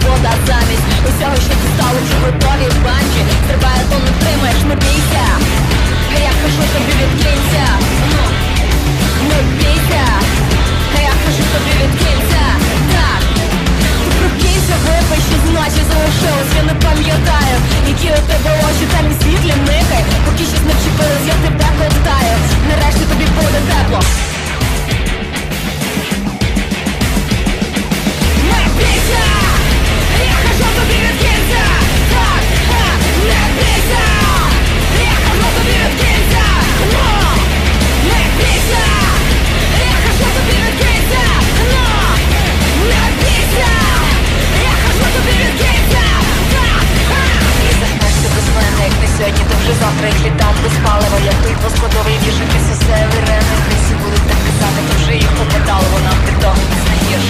свобода замість усього, що ти стало вже готові банджі Стрибає, то не тримаєш, не бійся. Бо як той поскладовий віршики, все сели рени Хай всі будуть так писати? то вже їх покатало, вона в бетон не знаєш